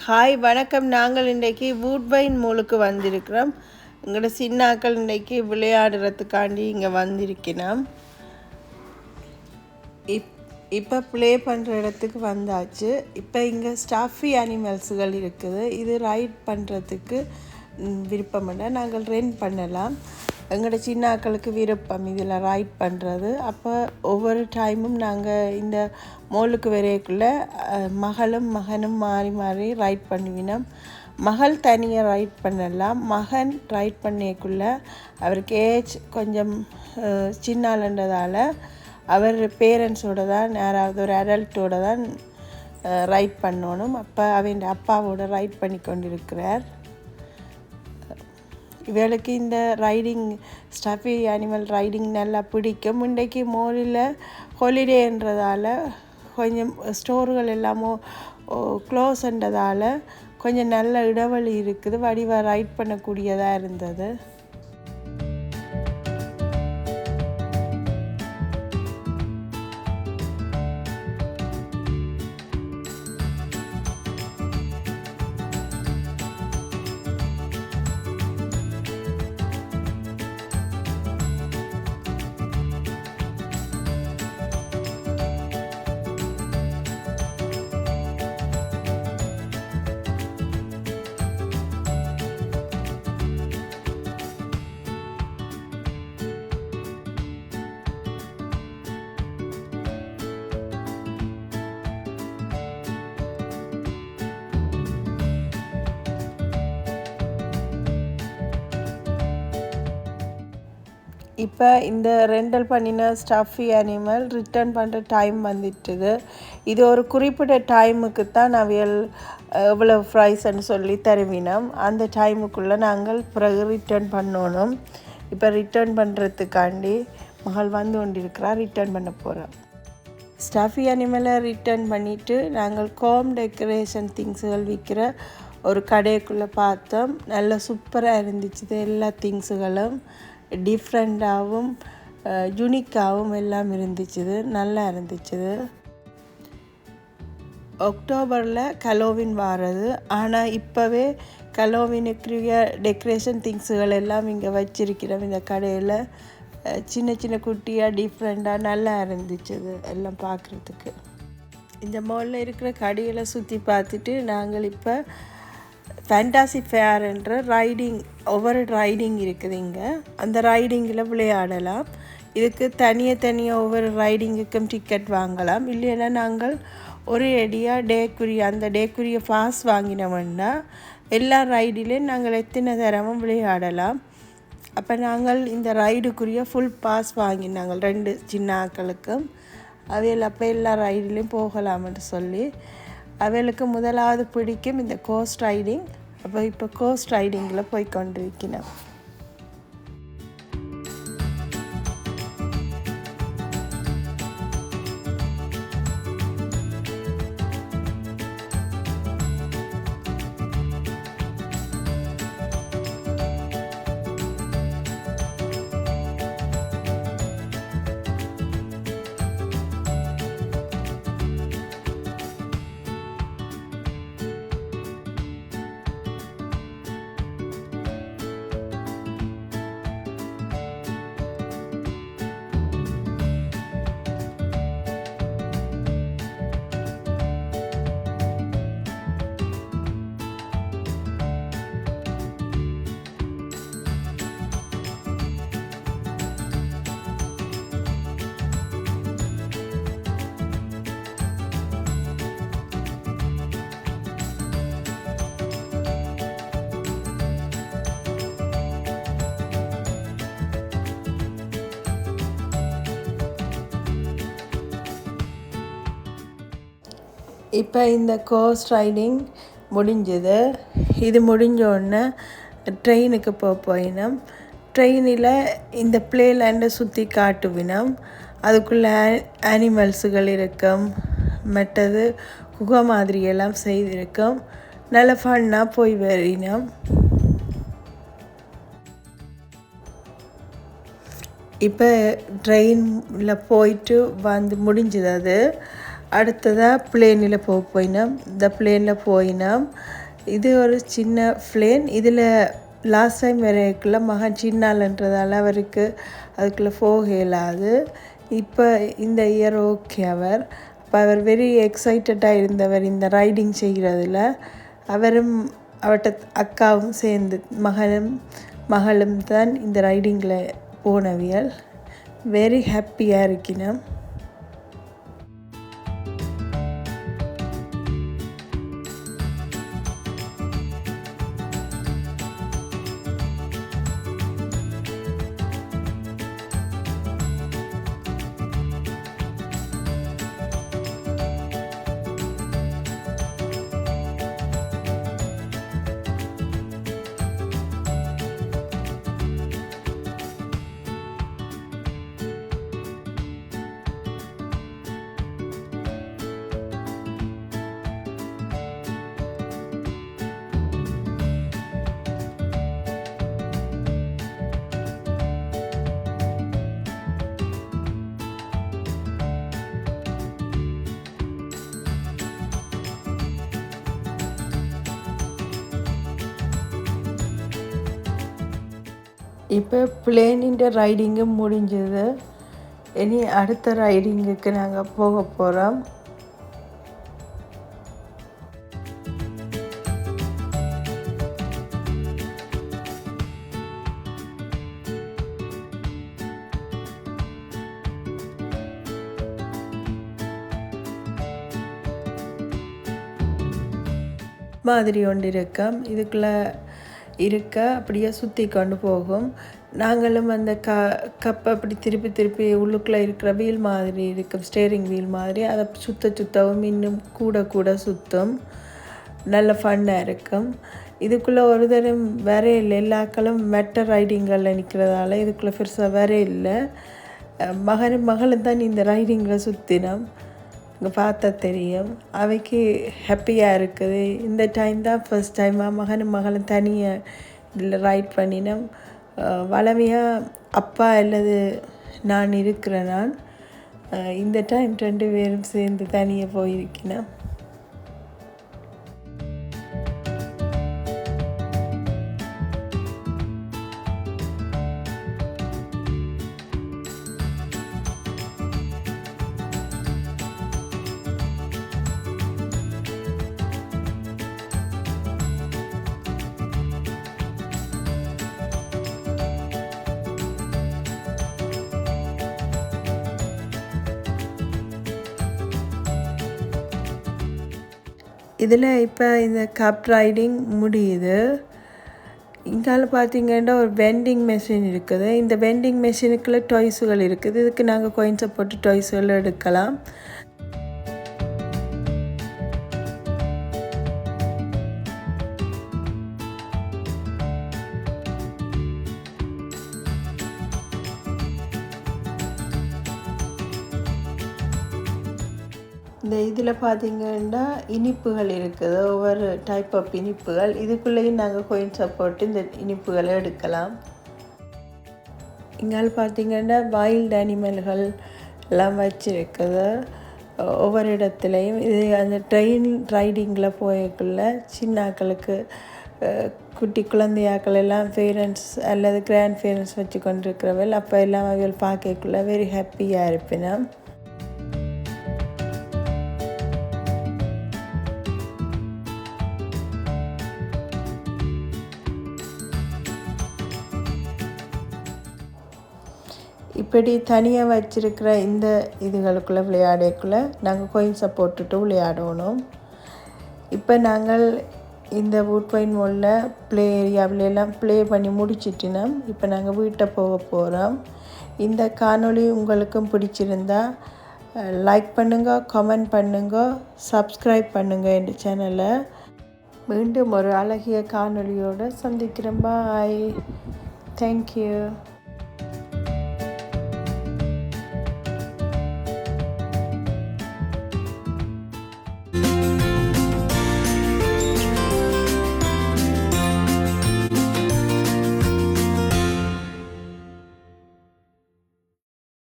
Hi வணக்கம். நாங்கள் இன்றைக்கு வூட்பைன் மூலுக்கு வந்திருக்கிறோம். எங்களோட சின்னாக்கள் இன்றைக்கு விளையாடுறதுக்காண்டி இங்கே வந்திருக்கிறோம். இப் இப்போ ப்ளே பண்ணுற இடத்துக்கு வந்தாச்சு. இப்போ இங்கே ஸ்டாஃபி அனிமல்ஸுகள் இருக்குது. இது ரைட் பண்ணுறதுக்கு விருப்பம் நாங்கள் ரென் பண்ணலாம். எங்களோட சின்னாக்களுக்கு விருப்பம் இதில் ரைட் பண்ணுறது அப்போ ஒவ்வொரு டைமும் நாங்கள் இந்த மோலுக்கு வரையக்குள்ளே மகளும் மகனும் மாறி மாறி ரைட் பண்ணுவினோம். மகள் தனியாக ரைட் பண்ணலாம். மகன் ரைட் பண்ணியக்குள்ள அவருக்கு ஏஜ் கொஞ்சம் அஹ், அவர் பேரண்ட்ஸோடு தான் யாராவது ஒரு அடல்ட்டோடு தான் ரைட் பண்ணணும். அப்போ அவன் அப்பாவோட ரைட் பண்ணி கொண்டிருக்கிறார் இவளுக்கு இந்த ரைடிங் ஸ்டஃபி அனிமல் ரைடிங் நல்லா பிடிக்கும். இன்றைக்கு மோலில் ஹாலிடேன்றதால கொஞ்சம் ஸ்டோர்கள் எல்லாமோ க்ளோஸ்ன்றதால் கொஞ்சம் நல்ல இடைவெளி இருக்குது. வடிவாக ரைட் பண்ணக்கூடியதாக இருந்தது. இப்போ இந்த ரெண்டல் பண்ணின ஸ்டஃபி அனிமல் ரிட்டர்ன் பண்ணுற டைம் வந்துட்டுது. இது ஒரு குறிப்பிட்ட டைமுக்கு தான் அவியல் எவ்வளோ ப்ரைஸ்ன்னு சொல்லி தருவினோம். அந்த டைமுக்குள்ளே நாங்கள் பிறகு ரிட்டர்ன் பண்ணணும். இப்போ ரிட்டர்ன் பண்ணுறதுக்காண்டி மகள் வந்து கொண்டிருக்கிறா ரிட்டர்ன் பண்ண போகிறோம் ஸ்டஃபி அனிமலை ரிட்டர்ன் பண்ணிவிட்டு நாங்கள் கோம் டெக்கரேஷன் திங்ஸுகள் விற்கிற ஒரு கடைக்குள்ளே பார்த்தோம். நல்லா சூப்பராக இருந்துச்சு எல்லா திங்ஸுகளும் டிஃப்ரெண்ட்டாகவும் யுனிக்காகவும் எல்லாம் இருந்துச்சுது. நல்லா இருந்துச்சுது. அக்டோபரில் கலோவின் வாரது. ஆனால் இப்போவே கலோவினுக்குரிய டெக்கரேஷன் திங்ஸுகள் எல்லாம் இங்கே வச்சிருக்கிறோம் இந்த கடையில் சின்ன சின்ன குட்டியாக டிஃப்ரெண்ட்டாக நல்லா இருந்துச்சுது எல்லாம் பார்க்குறதுக்கு இந்த மாலில் இருக்கிற கடைகளை சுற்றி பார்த்துட்டு நாங்கள் இப்போ ஃபேண்டாசி ஃபேர்ன்ற ரைடிங் ஒவ்வொரு ரைடிங் இருக்குது இங்கே. அந்த ரைடிங்கில் விளையாடலாம். இதுக்கு தனியாக தனியாக ஒவ்வொரு ரைடிங்குக்கும் டிக்கெட் வாங்கலாம். இல்லைன்னா நாங்கள் ஒரு அடியாக டேக்குரிய அந்த டேக்குரிய பாஸ் வாங்கினோம்னா எல்லா ரைடிலையும் நாங்கள் எத்தனை தரமும் விளையாடலாம். அப்போ நாங்கள் இந்த ரைடுக்குரிய ஃபுல் பாஸ் வாங்கினாங்க ரெண்டு சின்ன ஆக்களுக்கும் அவையில் அப்போ எல்லா ரைடுலேயும் போகலாம்னு சொல்லி. அவளுக்கு முதலாவது பிடிக்கும் இந்த கோஸ்ட் ரைடிங் அப்போ இப்போ கோஸ்ட் ரைடிங்கில் போய் கொண்டிருக்கிறேன் இப்போ இந்த கோர்ஸ் ரைடிங் முடிஞ்சது. இது முடிஞ்ச உடனே ட்ரெயினுக்கு போக போயினோம். ட்ரெயினில் இந்த பிளேலேண்டை சுற்றி காட்டுவினோம். அதுக்குள்ளே அனிமல்ஸுகள் இருக்கும். மற்றது குகை மாதிரியெல்லாம் செய்திருக்கோம். நல்ல ஃபன்னாக போய் வரினோம். இப்போ ட்ரெயினில் போயிட்டு வந்து முடிஞ்சது அது. அடுத்ததாக பிளேனில் போக போயினோம். இந்த பிளேனில் போயினோம். இது ஒரு சின்ன பிளேன் இதில் லாஸ்ட் டைம் வரைக்குள்ள மகன் சின்னாலன்றதால அவருக்கு அதுக்குள்ளே போக இயலாது இப்போ இந்த இயர் ஓகே அவர். அப்போ அவர் வெரி எக்ஸைட்டடாக இருந்தவர் இந்த ரைடிங் செய்கிறதுல அவரும் அவர்கிட்ட அக்காவும் சேர்ந்து மகனும் மகளும் தான் இந்த ரைடிங்கில் போனவியல். வெரி ஹாப்பியாக இருக்கினோம். இப்போ பிளேனின் ரைடிங்கும் முடிஞ்சது. இனி அடுத்த ரைடிங்குக்கு நாங்கள் போக போகிறோம் மாதிரி ஒன்று இருக்கம் இதுக்குள்ளே இருக்க அப்படியே சுற்றி கொண்டு போகும். நாங்களும் அந்த க கப்பை அப்படி திருப்பி திருப்பி உள்ளுக்குள்ளே இருக்கிற வீல் மாதிரி இருக்கும் ஸ்டேரிங் வீல் மாதிரி அதை சுத்த சுத்தவும் இன்னும் கூட கூட சுற்றும் நல்ல ஃபன்னாக இருக்கும். இதுக்குள்ளே ஒரு தரம் வேற இல்லை. எல்லாக்களும் மெட்ட ரைடிங்களில் நிற்கிறதால இதுக்குள்ளே பெருசாக வேற இல்லை. மகனும் மகளும் தான் இந்த ரைடிங்கில் சுற்றினோம் பார்த்தா தெரியும். அவைக்கு ஹாப்பியாக இருக்குது. இந்த டைம் தான் ஃபர்ஸ்ட் டைம் மகனும் மகளும் தனியாக இதில் ரைட் பண்ணினோம். வளமையாக அப்பா அல்லது நான் இருக்கிறேன் நான் இந்த டைம் ரெண்டு பேரும் சேர்ந்து தனியாக போயிருக்கினேன் இதில் இப்போ இந்த கப் ரைடிங் முடியுது. இங்கால பார்த்தீங்கன்னா ஒரு வெண்டிங் மெஷின் இருக்குது. இந்த வெண்டிங் மெஷினுக்குள்ளே டாய்ஸுகள் இருக்குது. இதுக்கு நாங்கள் கோயின்ஸை போட்டு டாய்ஸுகள் எடுக்கலாம். இந்த இதில் பார்த்தீங்கன்னா இனிப்புகள் இருக்குது. ஒவ்வொரு டைப் ஆஃப் இனிப்புகள். இதுக்குள்ளேயும் நாங்கள் கோயின்ஸை போட்டு இந்த இனிப்புகளை எடுக்கலாம். இங்கால் பார்த்தீங்கன்னா வைல்டு அனிமல்கள் எல்லாம் வச்சுருக்குது. ஒவ்வொரு இடத்துலையும் இது அந்த ட்ரெயின் ரைடிங்கில் போயக்குள்ள சின்னாக்களுக்கு குட்டி குழந்தையாக்கள் எல்லாம் பேரண்ட்ஸ் அல்லது கிராண்ட் பேரண்ட்ஸ் வச்சு கொண்டிருக்கிறவள் அப்போ எல்லாம் அவள் பார்க்கக்குள்ள வெரி ஹாப்பியாக இருப்பினோம். இப்படி தனியாக வச்சுருக்கிற இந்த இதுகளுக்குள்ளே விளையாடக்குள்ளே நாங்கள் கோயின்ஸை போட்டுட்டு விளையாடணும். இப்போ நாங்கள் இந்த வூட்பைன் மோலில் ப்ளே ஏரியாவிலெல்லாம் ப்ளே பண்ணி முடிச்சிட்டினோம் இப்போ நாங்கள் வீட்டை போக போகிறோம் இந்த காணொளி உங்களுக்கும் பிடிச்சிருந்தா லைக் பண்ணுங்க கமெண்ட் பண்ணுங்க சப்ஸ்கிரைப் பண்ணுங்கள் இந்த சேனலை மீண்டும் ஒரு அழகிய காணொலியோடு சந்திக்கிறேன் பாய் தேங்க்யூ